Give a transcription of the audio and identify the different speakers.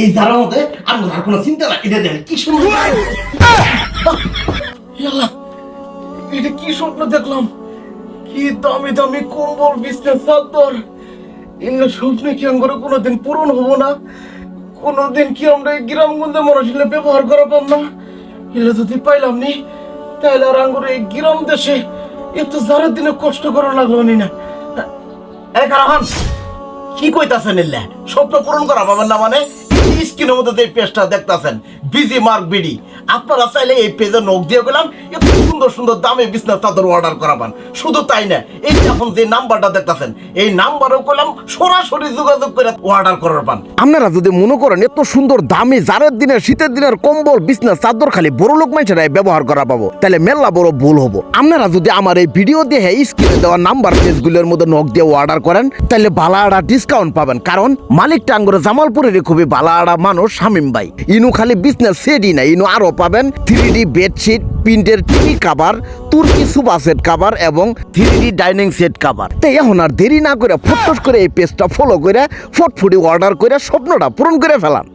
Speaker 1: এই ধারার মধ্যে আর আর কোনো চিন্তা নাই। এটা কি সুন্দর।
Speaker 2: এটা কি স্বপ্ন দেখলাম? কি দামি দামি কম্বল বিছনা চাদর। এগুলো স্বপ্ন কি আমরা কোনোদিন পূরণ হব না? কোনোদিন কি আমরা গ্রামগঞ্জে মানুষগুলো ব্যবহার করা পাম না? এগুলো যদি পাইলাম নি তাহলে আর আঙ্গুর এই গ্রাম দেশে এত যারা দিনে কষ্ট করা লাগল নি না। কি কইতাছেন এল্লা? স্বপ্ন পূরণ করা পাবেন না মানে? মধ্যে পেজটা দেখতাছেন বিজি মার্ক বিডি আপনারা চাইলে এই পেজে নখ দিয়ে গেলাম, এত সুন্দর সুন্দর দামে বিজনেস চাদর অর্ডার করাবেন। শুধু তাই না, এই এখন যে নাম্বারটা দেখতাছেন, এই নাম্বারও করলাম সরাসরি যোগাযোগ করে অর্ডার করার পান
Speaker 3: আপনারা যদি মনে করেন এত সুন্দর দামি জারের দিনের, শীতের দিনের কম্বল বিছনা চাদর খালি বড় লোক মানুষেরাই ব্যবহার করা পাবো, তাহলে মেলা বড় ভুল হব। আপনারা যদি আমার এই ভিডিও দেখে স্ক্রিনে দেওয়া নাম্বার পেজগুলোর মধ্যে নখ দিয়ে অর্ডার করেন, তাহলে বালাড়া ডিসকাউন্ট পাবেন। কারণ মালিক টাঙ্গুরে জামালপুরের খুবই বালাড়া মানুষ শামিম ভাই। ইনু খালি বিজনেস সেডি না ইনু আরও পাবেন থ্রি ডি বেডশিট প্রিন্টের টিভি কাভার তুর্কি সুপার সেট কাভার এবং three D dining set cover তাই এখন আর দেরি না করে ফটফট করে এই পেজটা ফলো করে, ফটফুটি অর্ডার করে স্বপ্নটা পূরণ করে ফেলান।